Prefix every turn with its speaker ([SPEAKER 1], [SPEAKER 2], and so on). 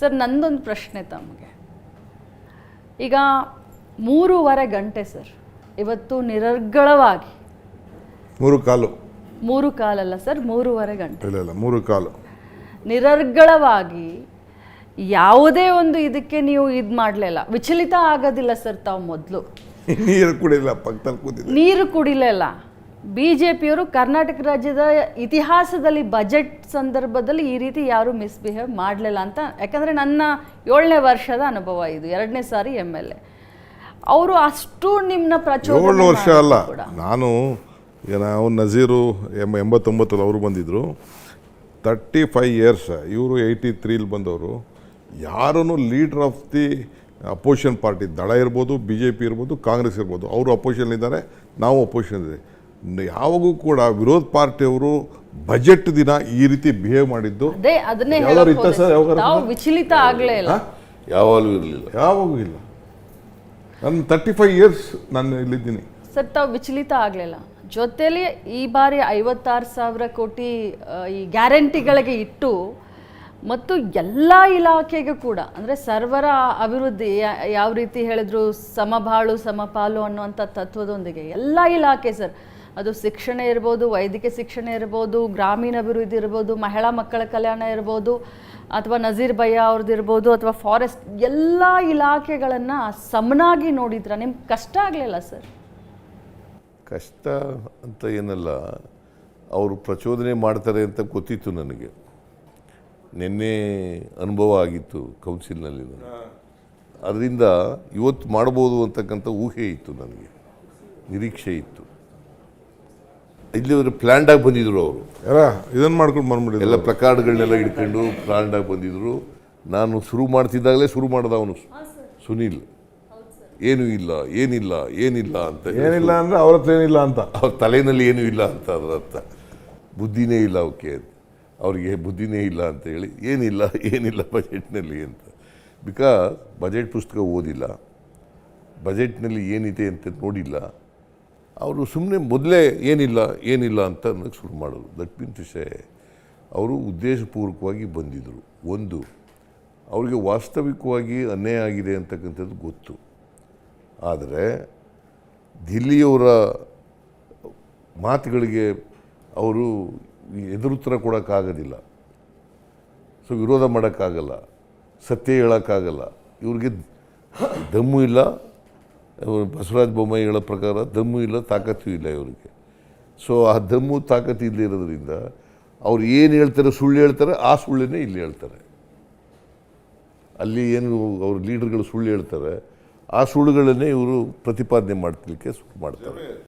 [SPEAKER 1] Sir ನಂದೊಂದು ಪ್ರಶ್ನೆ ತಮಗೆ ಈಗ ಮೂರುವರೆ ಗಂಟೆ ಸರ್ ಇವತ್ತು ನಿರರ್ಗಳವಾಗಿ.
[SPEAKER 2] ಮೂರು ಕಾಲು.
[SPEAKER 1] ಮೂರು ಕಾಲಲ್ಲ ಸರ್ ಮೂರುವರೆ ಗಂಟೆ.
[SPEAKER 2] ಇಲ್ಲ ಇಲ್ಲ ಮೂರು ಕಾಲು.
[SPEAKER 1] ನಿರರ್ಗಳವಾಗಿ ಯಾವುದೇ ಒಂದು ಇದಕ್ಕೆ ನೀವು ಇದು ಮಾಡಲಿಲ್ಲ. ವಿಚಲಿತ ಆಗೋದಿಲ್ಲ ಸರ್ ತಾವು ಮೊದಲು.
[SPEAKER 2] ನೀರು ಕುಡಿಲ್ಲ ಪಕ್ಕದಲ್ಲಿ ಕೂತಿದ್ದೆ.
[SPEAKER 1] ನೀರು ಕುಡಿಲಿಲ್ಲ. ಬಿ ಜೆ ಪಿಯವರು ಕರ್ನಾಟಕ ರಾಜ್ಯದ ಇತಿಹಾಸದಲ್ಲಿ ಬಜೆಟ್ ಸಂದರ್ಭದಲ್ಲಿ ಈ ರೀತಿ ಯಾರೂ ಮಿಸ್ಬಿಹೇವ್ ಮಾಡಲಿಲ್ಲ ಅಂತ. ಯಾಕಂದರೆ ನನ್ನ ಏಳನೇ ವರ್ಷದ ಅನುಭವ ಇದು ಎರಡನೇ ಸಾರಿ ಎಂ ಎಲ್ ಎ ಅವರು ಅಷ್ಟು ನಿಮ್ಮನ್ನ
[SPEAKER 2] ಏಳು
[SPEAKER 1] ಪ್ರಚೋದನೆ
[SPEAKER 2] ವರ್ಷ ಅಲ್ಲ.
[SPEAKER 1] ಕೂಡ.
[SPEAKER 2] ನಾನು ಏನ ನಾವು ನಜೀರು ಎಂಬ ಎಂಬತ್ತೊಂಬತ್ತರಲ್ಲಿ ಅವರು ಬಂದಿದ್ದರು ತರ್ಟಿ ಫೈವ್ ಇಯರ್ಸ್ ಇವರು ಏಯ್ಟಿ ತ್ರೀಲಿ ಬಂದವರು. ಯಾರೂ leader of the opposition party ದಳ ಇರ್ಬೋದು ಬಿ ಜೆ ಪಿ ಇರ್ಬೋದು ಕಾಂಗ್ರೆಸ್ ಇರ್ಬೋದು ಅವರು ಅಪೋಸಿಷನ್ ಇದ್ದಾರೆ ನಾವು ಅಪೋಸಿಷನ್ ಇದೆ ಯಾವಾಗೂ ಕೂಡ ವಿರೋಧ ಪಾರ್ಟಿಯವರು ಬಜೆಟ್ ದಿನ ಈ ರೀತಿ ಬಿಹೇವ್ ಮಾಡಿದ್ದು
[SPEAKER 1] ವಿಚಲಿತ ಆಗಲೇ ಇಲ್ಲ.
[SPEAKER 3] ಯಾವಾಗಲೂ ಇರಲಿಲ್ಲ.
[SPEAKER 2] ಯಾವಾಗೂ ಇಲ್ಲ. ನಾನು ತರ್ಟಿ ಫೈವ್ ಇಯರ್ಸ್ ನಾನು ಇಲ್ಲಿದ್ದೀನಿ.
[SPEAKER 1] ಸರ್ ತಾವು ವಿಚಲಿತ ಆಗಲಿಲ್ಲ ಜೊತೆಲಿ ಈ ಬಾರಿ ಐವತ್ತಾರು ಸಾವಿರ ಕೋಟಿ ಈ ಗ್ಯಾರಂಟಿಗಳಿಗೆ ಇಟ್ಟು ಮತ್ತು ಎಲ್ಲ ಇಲಾಖೆಗೆ ಕೂಡ ಅಂದರೆ ಸರ್ವರ ಅಭಿವೃದ್ಧಿ ಯಾವ ರೀತಿ ಹೇಳಿದ್ರು ಸಮಬಾಳು ಸಮಪಾಲು ಅನ್ನುವಂಥ ತತ್ವದೊಂದಿಗೆ ಎಲ್ಲ ಇಲಾಖೆ ಸರ್ ಅದು ಶಿಕ್ಷಣ ಇರ್ಬೋದು ವೈದ್ಯಕೀಯ ಶಿಕ್ಷಣ ಇರ್ಬೋದು ಗ್ರಾಮೀಣ ಅಭಿವೃದ್ಧಿ ಇರ್ಬೋದು ಮಹಿಳಾ ಮಕ್ಕಳ ಕಲ್ಯಾಣ ಇರ್ಬೋದು ಅಥವಾ ನಜೀರ್ ಭಯ್ಯ ಅವ್ರದ್ದು ಇರ್ಬೋದು ಅಥವಾ ಫಾರೆಸ್ಟ್ ಎಲ್ಲ ಇಲಾಖೆಗಳನ್ನು ಸಮನಾಗಿ ನೋಡಿದ್ರ ನಿಮ್ಗೆ ಕಷ್ಟ ಆಗಲಿಲ್ಲ ಸರ್?
[SPEAKER 3] ಕಷ್ಟ ಅಂತ ಏನಲ್ಲ ಅವರು ಪ್ರಚೋದನೆ ಮಾಡ್ತಾರೆ ಅಂತ ಗೊತ್ತಿತ್ತು ನನಗೆ. ನಿನ್ನೆ ಅನುಭವ ಆಗಿತ್ತು ಕೌನ್ಸಿಲ್ನಲ್ಲಿ ಅದರಿಂದ ಇವತ್ತು ಮಾಡ್ಬೋದು ಅಂತಕ್ಕಂಥ ಊಹೆ ಇತ್ತು ನನಗೆ. ನಿರೀಕ್ಷೆ ಇತ್ತು. ಇಲ್ಲಿವರು ಪ್ಲ್ಯಾಂಡಾಗಿ ಬಂದಿದ್ರು ಅವರು.
[SPEAKER 2] ಯಾರ? ಇದನ್ನು ಮಾಡ್ಕೊಂಡು ಬಂದ್ಬಿಡಿ
[SPEAKER 3] ಎಲ್ಲ ಪ್ಲಕಾರ್ಡ್ಗಳನ್ನೆಲ್ಲ ಹಿಡ್ಕೊಂಡು ಪ್ಲ್ಯಾಂಡಾಗಿ ಬಂದಿದ್ರು. ನಾನು ಶುರು ಮಾಡ್ತಿದ್ದಾಗಲೇ ಶುರು ಮಾಡ್ದ ಅವನು ಸುನೀಲ್. ಏನೂ ಇಲ್ಲ ಏನಿಲ್ಲ ಏನಿಲ್ಲ ಅಂತ
[SPEAKER 2] ಏನಿಲ್ಲ ಅಂದರೆ ಅವ್ರ ಹತ್ರ ಏನಿಲ್ಲ ಅಂತ.
[SPEAKER 3] ಅವ್ರ ತಲೆಯಲ್ಲಿ ಏನೂ ಇಲ್ಲ ಅಂತ ಅದರ ಅರ್ಥ. ಬುದ್ಧಿನೇ ಇಲ್ಲ ಅವಕ್ಕೆ ಅವ್ರಿಗೆ ಬುದ್ಧಿನೇ ಇಲ್ಲ ಅಂತ ಹೇಳಿ ಏನಿಲ್ಲ ಏನಿಲ್ಲ ಬಜೆಟ್ನಲ್ಲಿ ಅಂತ. ಬಿಕಾಸ್ ಬಜೆಟ್ ಪುಸ್ತಕ ಓದಿಲ್ಲ. ಬಜೆಟ್ನಲ್ಲಿ ಏನಿದೆ ಅಂತ ನೋಡಿಲ್ಲ. ಅವರು ಸುಮ್ಮನೆ ಮೊದಲೇ ಏನಿಲ್ಲ ಏನಿಲ್ಲ ಅಂತ ಅನ್ನೋಕ್ಕೆ ಶುರು ಮಾಡೋದು. ದಟ್ ಮೀನ್ಸ್ ಸೇ ಅವರು ಉದ್ದೇಶಪೂರ್ವಕವಾಗಿ ಬಂದಿದ್ದರು ಒಂದು, ಅವರಿಗೆ ವಾಸ್ತವಿಕವಾಗಿ ಅನ್ಯಾಯ ಆಗಿದೆ ಅಂತಕ್ಕಂಥದ್ದು ಗೊತ್ತು. ಆದರೆ, ದಿಲ್ಲಿಯವರ ಮಾತುಗಳಿಗೆ ಅವರು ಎದುರುತ್ತರ ಕೊಡೋಕ್ಕಾಗೋದಿಲ್ಲ. ಸೊ, ವಿರೋಧ ಮಾಡೋಕ್ಕಾಗಲ್ಲ. ಸತ್ಯ ಹೇಳೋಕ್ಕಾಗಲ್ಲ. ಇವ್ರಿಗೆ ದಮ್ಮು ಇಲ್ಲ. ಬಸವರಾಜ ಬೊಮ್ಮಾಯಿಗಳ ಪ್ರಕಾರ ದಮ್ಮು ಇಲ್ಲ, ತಾಕತ್ತು ಇಲ್ಲ ಇವರಿಗೆ. ಸೊ ಆ ದಮ್ಮು, ತಾಕತ್ತು ಇಲ್ಲದೆ ಇರೋದ್ರಿಂದ ಅವ್ರು ಏನು ಹೇಳ್ತಾರೆ, ಸುಳ್ಳು ಹೇಳ್ತಾರೆ, ಆ ಸುಳ್ಳನ್ನೇ ಇಲ್ಲಿ ಹೇಳ್ತಾರೆ. ಅಲ್ಲಿ ಏನು ಅವ್ರ ಲೀಡರ್ಗಳು ಸುಳ್ಳು ಹೇಳ್ತಾರೆ, ಆ ಸುಳ್ಳುಗಳನ್ನೇ ಇವರು ಪ್ರತಿಪಾದನೆ ಮಾಡ್ತಿಲಿಕ್ಕೆ ಶುರು ಮಾಡ್ತಾರೆ.